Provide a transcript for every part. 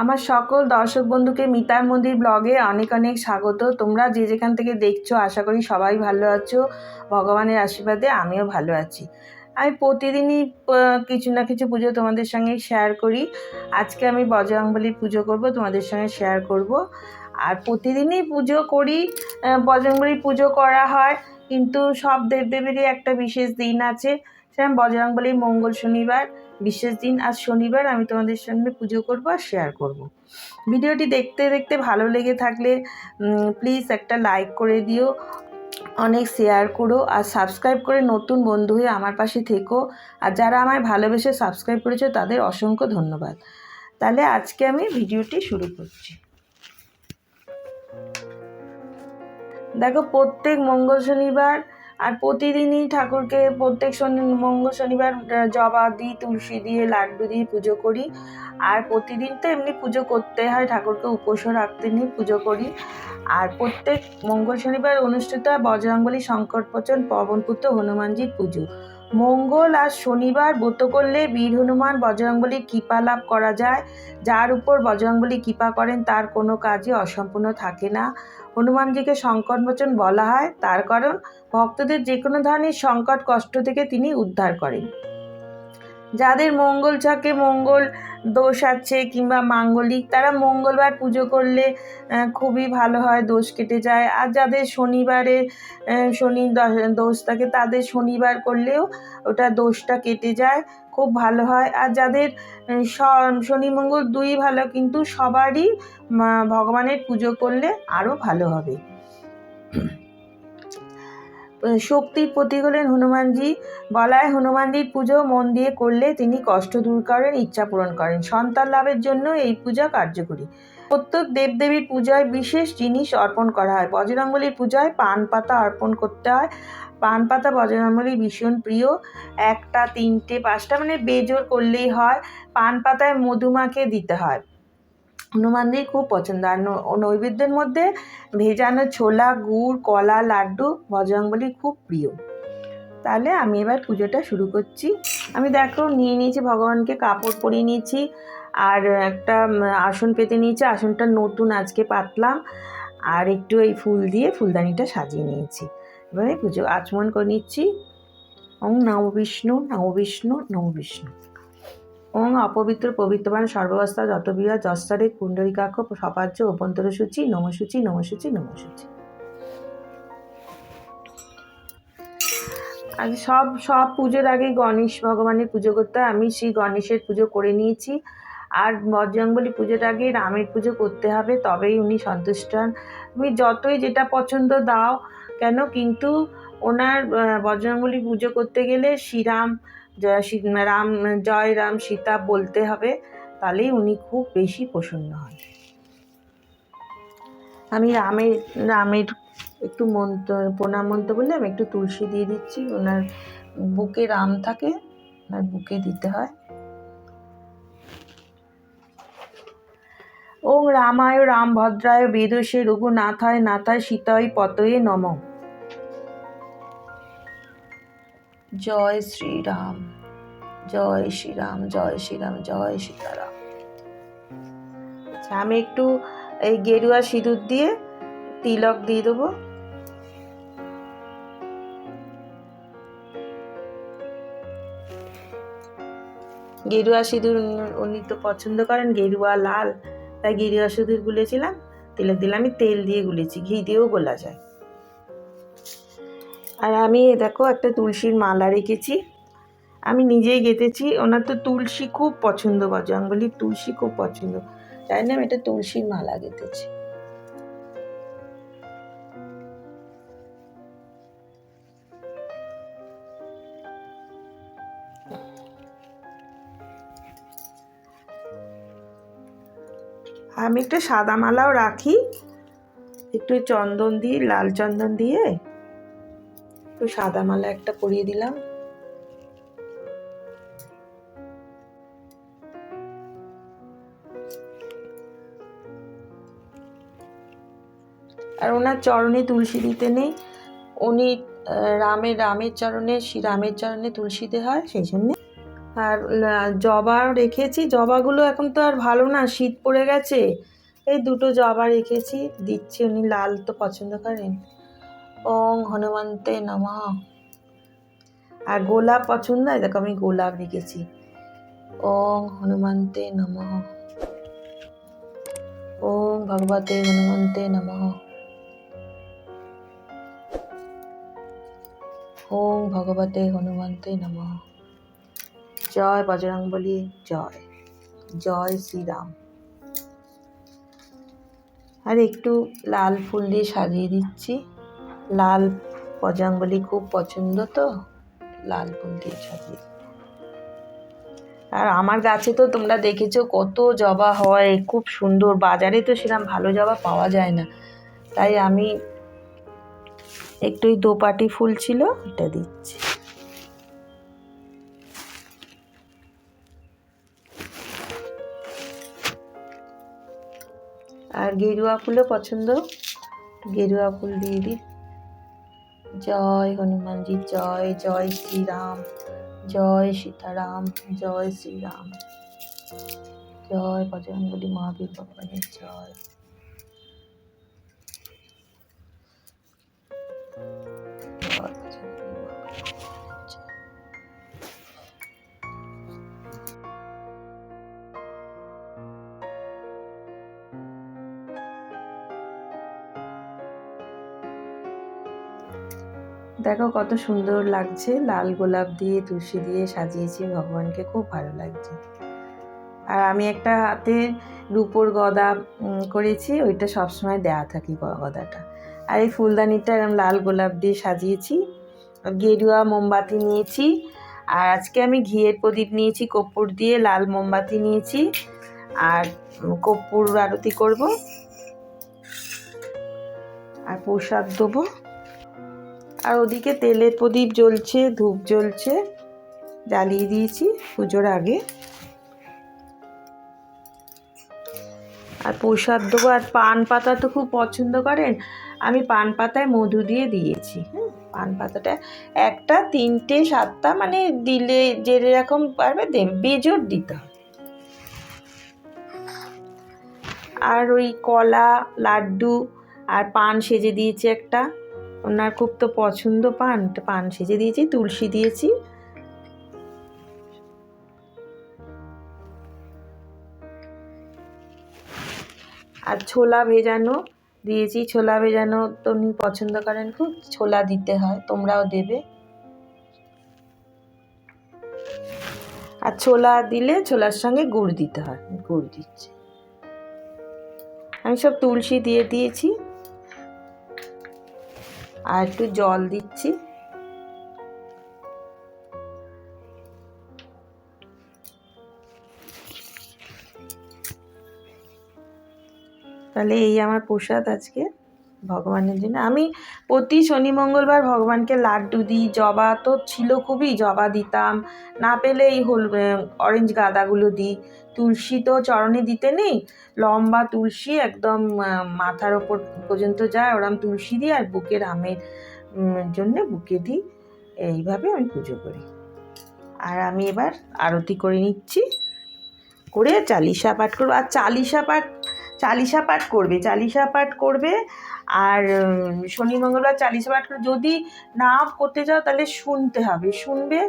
আমার সকল দর্শক বন্ধুকে মিতার মন্দির ব্লগে অনেক অনেক স্বাগত। তোমরা যে যেখান থেকে দেখছ, আশা করি সবাই ভালো আছো। ভগবানের আশীর্বাদে আমিও ভালো আছি। আমি প্রতিদিনই কিছু না কিছু পুজো তোমাদের সঙ্গে শেয়ার করি। আজকে আমি বজরংবলীর পুজো করব, তোমাদের সঙ্গে শেয়ার করব। আর প্রতিদিনই পুজো করি বজরংবলীর পুজো করা হয়। কিন্তু সব দেবদেবীরই একটা বিশেষ দিন আছে। সেরকম বজরংবলীর মঙ্গল শনিবার, বিশেষ দিন, আজ শনিবার, আমি তোমাদের সঙ্গে পুজো করব আর শেয়ার করব। ভিডিওটি দেখতে দেখতে ভালো লেগে থাকলে প্লিজ একটা লাইক করে দিও, অনেক শেয়ার করো, আর সাবস্ক্রাইব করে নতুন বন্ধু হয়ে আমার পাশে থেকো, আর যারা আমায় ভালোবেসে সাবস্ক্রাইব করেছ, তাদের অসংখ্য ধন্যবাদ। তাহলে আজকে আমি ভিডিওটি শুরু করছি। দেখো, প্রত্যেক মঙ্গল শনিবার আর প্রতিদিনই ঠাকুরকে প্রত্যেক শনি, মঙ্গল শনিবার জবা দিই, তুলসী দিয়ে লাড্ডু দিয়ে পুজো করি। আর প্রতিদিন তো এমনি পুজো করতে হয়, ঠাকুরকে উপোসও রাখতে নিই, পুজো করি। আর প্রত্যেক মঙ্গল শনিবার অনুষ্ঠিত হয় বজরংবলী সংকটপচন পবনপুত্র হনুমানজির পুজো। মঙ্গল আর শনিবার ব্রত করলে বীর হনুমান বজরঙ্গলির কৃপা লাভ করা যায়। যার উপর বজরঙ্গলি কৃপা করেন, তার কোনো কাজই অসম্পূর্ণ থাকে না। হনুমানজিকে সংকট মোচন বলা হয়। তার কারণ, ভক্তদের যে কোনো ধরনের সংকট, কষ্ট থেকে তিনি উদ্ধার করেন। যাদের মঙ্গল ছকে মঙ্গল দোষ আছে কিংবা মাঙ্গলিক, তারা মঙ্গলবার পুজো করলে খুবই ভালো হয়, দোষ কেটে যায়। আর যাদের শনিবারে শনি দোষ থাকে, তাদের শনিবার করলেও ওটা দোষটা কেটে যায়, খুব ভালো হয়। আর যাদের শনি মঙ্গল দুই ভালো, কিন্তু সবারই ভগবানের পুজো করলে আরও ভালো হবে। শক্তির প্রতীক হলেন হনুমানজি। বলায় হনুমানজির পুজো মন দিয়ে করলে তিনি কষ্ট দূর করেন, ইচ্ছা পূরণ করেন। সন্তান লাভের জন্য এই পূজা কার্যকরী। প্রত্যেক দেবদেবীর পূজায় বিশেষ জিনিস অর্পণ করা হয়। বজরঙ্গলির পূজায় পান পাতা অর্পণ করতে হয়। পান পাতা বজরঙ্গলির ভীষণ প্রিয়। একটা, তিনটে, পাঁচটা মানে বেজোর করলেই হয়। পান পাতায় মধুমাকে দিতে হয়। হনুমানজির খুব পছন্দ। আর নৈবেদ্যের মধ্যে ভেজানো ছোলা, গুড়, কলা, লাড্ডু বজরংবলীর খুব প্রিয়। তাহলে আমি এবার পুজোটা শুরু করছি। আমি দেখো নিয়ে নিয়েছি, ভগবানকে কাপড় পরিয়ে নিয়েছি। আর একটা আসন পেতে নিয়েছি। আসনটা নতুন, আজকে পাতলাম। আর একটু এই ফুল দিয়ে ফুলদানিটা সাজিয়ে নিয়েছি। এবারে পুজো আচমন করে নিচ্ছি। ওং নম বিষ্ণু নম বিষ্ণু নম বিষ্ণু। ওং অপবিত্র পবিত্রবান সর্বাবস্থা যত বিয়া যস্তরে কুণ্ডরিকাক্ষ সপাজ্য অভ্যন্তর সূচি নমসূচি নমসূচি নমসূচি। আজ সব সব পুজোর আগে গণেশ ভগবানের পুজো করতে হয়। আমি সেই গণেশের পুজো করে নিয়েছি। আর বজরংবলী পুজোর আগে রামের পুজো করতে হবে, তবেই উনি সন্তুষ্ট হন। তুমি যতই যেটা পছন্দ দাও কেন, কিন্তু ওনার বজরংবলী পুজো করতে গেলে শ্রীরাম রাম, জয় রাম সীতা বলতে হবে, তাহলেই উনি খুব বেশি প্রসন্ন হন। আমি রামের রামের একটু মন্ত্র, প্রণাম মন্ত্র বললে আমি একটু তুলসী দিয়ে দিচ্ছি, ওনার বুকে রাম থাকে, ওনার বুকে দিতে হয়। ওং রামায় রামভদ্রায় বেদসে রঘুনাথায় নাথায়, সীতায় পতয়ে নম। জয় শ্রীরাম জয় শ্রীরাম জয় শ্রীরাম, জয় সীতারাম। আচ্ছা আমি একটু এই গেরুয়া সিঁদুর দিয়ে তিলক দিয়ে দেবো। গেরুয়া সিঁদুর উনি- তো পছন্দ করেন, গেরুয়া লাল। তাই গেরুয়া সিঁদুর গুলেছিলাম, তিলক দিলে আমি তেল দিয়ে গুলেছি, ঘি দিয়েও গোলা যায়। আর আমি, দেখো, একটা তুলসীর মালা রেখেছি। আমি নিজেই গেঁথেছি। ওনার তো তুলসী খুব পছন্দ বজরঙ্গলির তুলসী খুব পছন্দ। তাই না আমি একটা তুলসীর মালা গেঁথেছি। আমি একটা সাদা মালাও রাখি। একটু চন্দন দিয়ে, লাল চন্দন দিয়ে। একটু সাদা মালা একটা পরিয়ে দিলাম। আর ওনার চরণে তুলসী দিতে নেই। উনি রামের রামের চরণে, শ্রী রামের চরণে তুলসী হয়, সেই জন্যে। আর জবা রেখেছি। জবাগুলো এখন তো আর ভালো না, শীত পড়ে গেছে। এই দুটো জবা রেখেছি, দিচ্ছি উনি, লাল তো পছন্দ করেন। ওং হনুমন্তে নমঃ। আর গোলাপ পছন্দ হয়? দেখো আমি গোলাপ রেখেছি। ওং হনুমন্তে নমঃ। ওং ভগবতে হনুমন্তে নমঃ। ওং ভগবতে হনুমন্তে নমঃ। জয় বজরংবলী, জয়। জয় শ্রীরাম। আর একটু লাল ফুল দিয়ে সাজিয়ে দিচ্ছি। লাল বজরংবলী খুব পছন্দ তো, লাল ফুল দিয়ে সাজিয়ে আর আমার গাছে তো তোমরা দেখেছ কত জবা হয়, খুব সুন্দর। বাজারে তো সেরকম ভালো জবা পাওয়া যায় না। তাই আমি একটু ওই দোপাটি ফুল ছিল, এটা দিচ্ছি। আর গেরুয়া ফুলও পছন্দ? গেরুয়া ফুল দিয়ে দিই। জয় হনুমানজি জয় জয় শ্রীরাম, জয় সীতারাম, জয় শ্রীরাম। জয় বজরঙ্গলী মহাবীর ভগবানের জয়। দেখো কত সুন্দর লাগছে। লাল গোলাপ দিয়ে, তুলসী দিয়ে সাজিয়েছি, ভগবানকে খুব ভালো লাগছে। আর আমি একটা হাতে রূপোর গদা করেছি, ওইটা সবসময় দেয়া থাকি গদাটা। আর এই ফুলদানিটা এরকম লাল গোলাপ দিয়ে সাজিয়েছি। গেরুয়া মোমবাতি নিয়েছি। আর আজকে আমি ঘিয়ের প্রদীপ নিয়েছি, কর্পূর দিয়ে লাল মোমবাতি নিয়েছি। আর কর্পূর আরতি করব। আর প্রসাদ দেবো। আর ওদিকে তেলের প্রদীপ জ্বলছে, ধূপ জ্বলছে। জ্বালিয়ে দিয়েছি পুজোর আগে। আর প্রসাদ দেবো। আর পান পাতা তো খুব পছন্দ করেন। আমি পান পাতায় মধু দিয়ে দিয়েছি হ্যাঁ পান পাতাটা একটা, তিনটে, সাতটা মানে দিলে যেরকম পারবে দেবে বেজোর দিতে হবে। আর ওই কলা, লাড্ডু আর পান সেজে দিয়েছি একটা। ওনার খুব তো পছন্দ পান পান সেজে দিয়েছি, তুলসী দিয়েছি। আর ছোলা ভেজানো দিয়েছি। ছোলা ভেজানো তো উনি পছন্দ করেন খুব, ছোলা দিতে হয়, তোমরাও দেবে। আর ছোলা দিলে ছোলার সঙ্গে গুড় দিতে হয়, গুড় দিচ্ছি। আমি সব তুলসী দিয়ে দিয়েছি। আর একটু জল দিচ্ছি। তাহলে এই আমার প্রসাদ আজকে ভগবানের জন্য। আমি প্রতি শনি, মঙ্গলবার ভগবানকে লাড্ডু দিই, জবা তো ছিল খুবই, জবা দিতাম। না পেলে এই হল অরেঞ্জ গাঁদাগুলো দিই। তুলসী তো চরণে দিতে নেই, লম্বা তুলসী একদম মাথার ওপর পর্যন্ত যায়, ওরম তুলসী দিই আর বুকের আমের জন্য বুকে দিই। এইভাবে আমি পুজো করি। আর আমি এবার আরতি করে নিচ্ছি, করে চালিশা পাঠ করব। আর চালিশা পাঠ চালিশা পাঠ করবে, চালিশা পাঠ করবে আর শনি মঙ্গলবার চালিশা পাঠ করে যদি না করতে চাও তাহলে শুনতে হবে, শুনবে।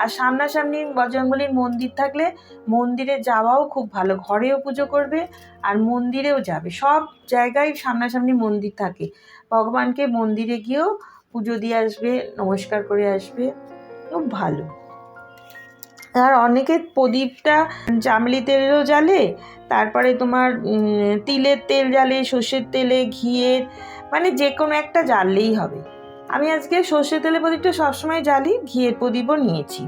আর সামনাসামনি বজরঙ্গলির মন্দির থাকলে মন্দিরে যাওয়াও খুব ভালো, ঘরেও পুজো করবে আর মন্দিরেও যাবে। সব জায়গায় সামনাসামনি মন্দির থাকে। ভগবানকে মন্দিরে গিয়েও পুজো দিয়ে আসবে, নমস্কার করে আসবে, খুব ভালো। আর অনেকে প্রদীপটা জামলি তেলেও জ্বালে, তারপরে তোমার তিলের তেল জ্বালে, সর্ষের তেলে ঘিয়ের মানে যে কোনো একটা জ্বাললেই হবে। আমি আজকে সর্ষের তেলে প্রদীপটা সবসময় জ্বালি, ঘিয়ের প্রদীপও নিয়েছি।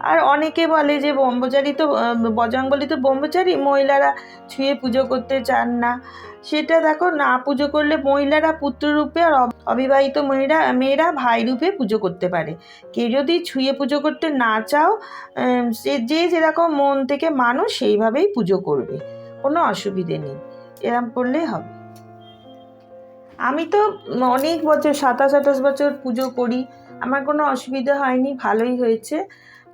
আর অনেকে বলে যে ব্রহ্মচারী তো বজরংবলী তো ব্রহ্মচারী, মহিলারা ছুঁয়ে পুজো করতে চান না। সেটা দেখো, না পুজো করলে মহিলারা পুত্ররূপে আর অব- অবিবাহিত মেয়েরা মেয়েরা ভাই রূপে পুজো করতে পারে। কেউ যদি ছুঁয়ে পুজো করতে না চাও সে যে যেরকম মন থেকে মানুষ সেইভাবেই পুজো করবে। কোনো অসুবিধে নেই, এরম করলেই হবে। আমি তো অনেক বছর, সাতাশ আঠাশ বছর পুজো করি, আমার কোনো অসুবিধা হয়নি, ভালোই হয়েছে।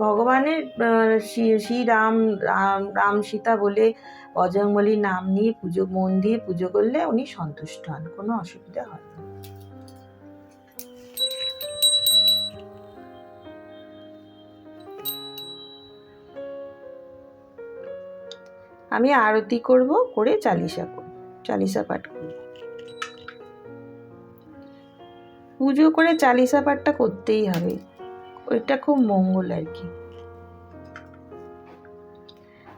ভগবানের শ্রীরাম, রাম রাম সীতা বলে বজরংবলীর নাম নিয়ে পুজো, মন দিয়ে পুজো করলে উনি সন্তুষ্ট হন, কোনো অসুবিধা হয় না। আমি আরতি করব, করে চালিসা করব চালিসা পাঠ করব। পুজো করে চালিসা পাঠটা করতেই হবে। ওইটা খুব মঙ্গল আর কি।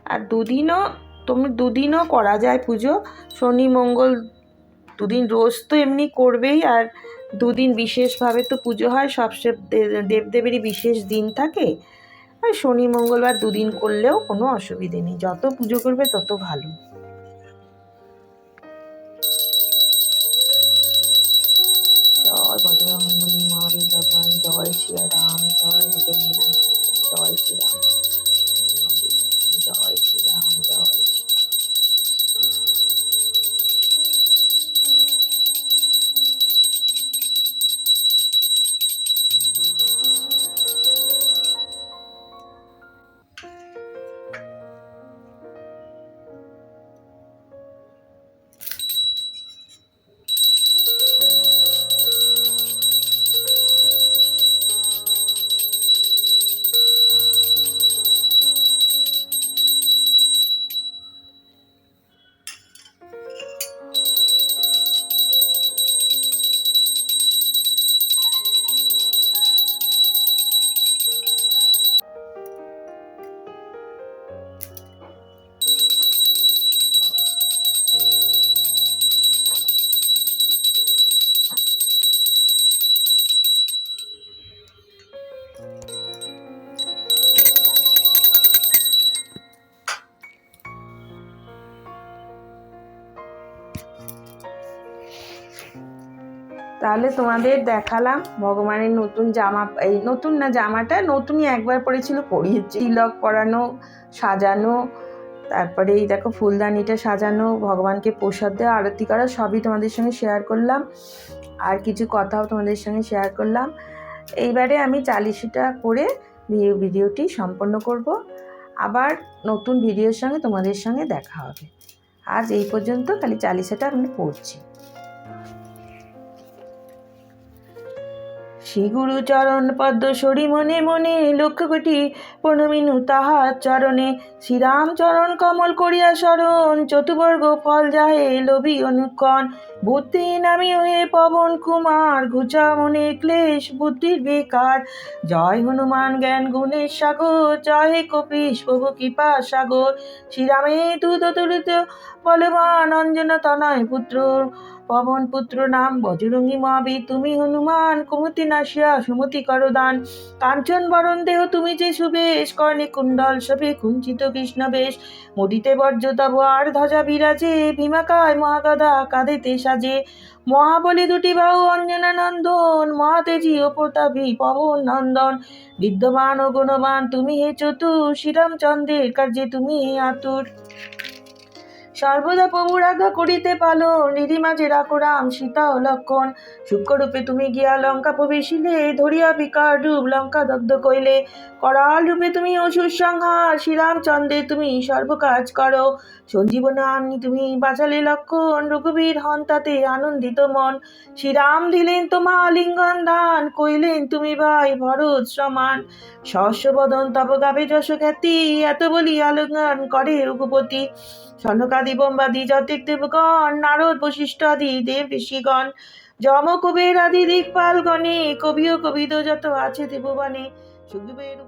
আর দুদিনও, তুমি দুদিনও করা যায় পুজো। শনি, মঙ্গল দুদিন রোজ তো এমনি করবেই আর দুদিন বিশেষভাবে তো পুজো হয়, সব সব দে- দেবদেবেরই বিশেষ দিন থাকে। আর শনি, মঙ্গলবার দুদিন করলেও কোনো অসুবিধে নেই, যত পুজো করবে তত ভালো। তাহলে তোমাদের দেখালাম ভগবানের নতুন জামা, এই নতুন না জামাটা নতুনই একবার পরেছিল পরিয়েছি তিলক পরানো, সাজানো, তারপরে এই দেখো ফুলদানিটা সাজানো, ভগবানকে প্রসাদ দেওয়া, আরতি করা, সবই তোমাদের সঙ্গে শেয়ার করলাম। আর কিছু কথাও তোমাদের সঙ্গে শেয়ার করলাম। এইবারে আমি চালিশিটা করে ভিডিও, ভিডিওটি সম্পন্ন করব। আবার নতুন ভিডিওর সঙ্গে তোমাদের সঙ্গে দেখা হবে। আজ এই পর্যন্ত খালি চালিশাটা আমি পড়ছি। শ্রী গুরু চরণ পদ্ম সরি মনে মনে লক্ষ কোটি প্রণমিনু তাহার চরণে। শ্রীরাম চরণ কমল করিয়া শরণ চতুবর্গ ফল যাহে লোভী অনুক্ষণ। বুদ্ধি নামি হয়ে পবন কুমার, ঘুচা মনে ক্লেশ, বুদ্ধির বেকার। জয় হনুমান জ্ঞান গুণের সাগর, জয় হে কপিস প্রভু কৃপা সাগর। শ্রীরামে দুধ তুলিত বলবান, অঞ্জনা তনয় পুত্র পবন পুত্র নাম বজরঙ্গী মহাবীর, তুমি হনুমান, কুমতি নাসিয়া, সুমতি করদান। কাঞ্চন বরণ দেহ তুমি যে সুবেশ, কর্ণে কুণ্ডল সবে কুঞ্চিত কৃষ্ণ বেশ মুদিতে বর্জতা আর ধ্বজা বিরাজে, ভীমাকায় মহাগধা কাঁধেতে সাজে। মহাবলী দুটি বাহু অঞ্জনা নন্দন মহাতেজি ও প্রতাপী পবন নন্দন। বিদ্যমান ও গুণবান, তুমি হে চতুর, শ্রীরামচন্দ্রের কার্যে তুমি হে আতুর। সর্বদা প্রভুর আজ্ঞা করিতে পালো। নিধিমা মাঝে রাখো রাম সীতা ও লক্ষণ। সূক্ষ্মরূপে তুমি গিয়া লঙ্কা প্রবেশিলে, ধরিয়া বিকার রূপ লঙ্কা দগ্ধ কইলে করাল রূপে তুমি অসুর সংহার শ্রীরামচন্দ্রে তুমি সর্বকাজ করো। সঞ্জীবন আনি তুমি বাঁচালে লক্ষণ, রঘুবীর হন তাতে আনন্দিত মন। শ্রীরাম দিলেন তোমা লিঙ্গন দান, কইলেন তুমি ভাই ভরত সমান। সহস্রবদন তব গাবে যশ খ্যাতি, এত বলি আলিঙ্গন করে রঘুপতি। সনকাদি বোম্বাদি যতিক দেবগণ, নারদ বশিষ্ঠ আদি দেব ঋষিগণ। যম কুবের আদি দিকপালগণে কবি ও কবিদ যত আছে দেববাণী। উপ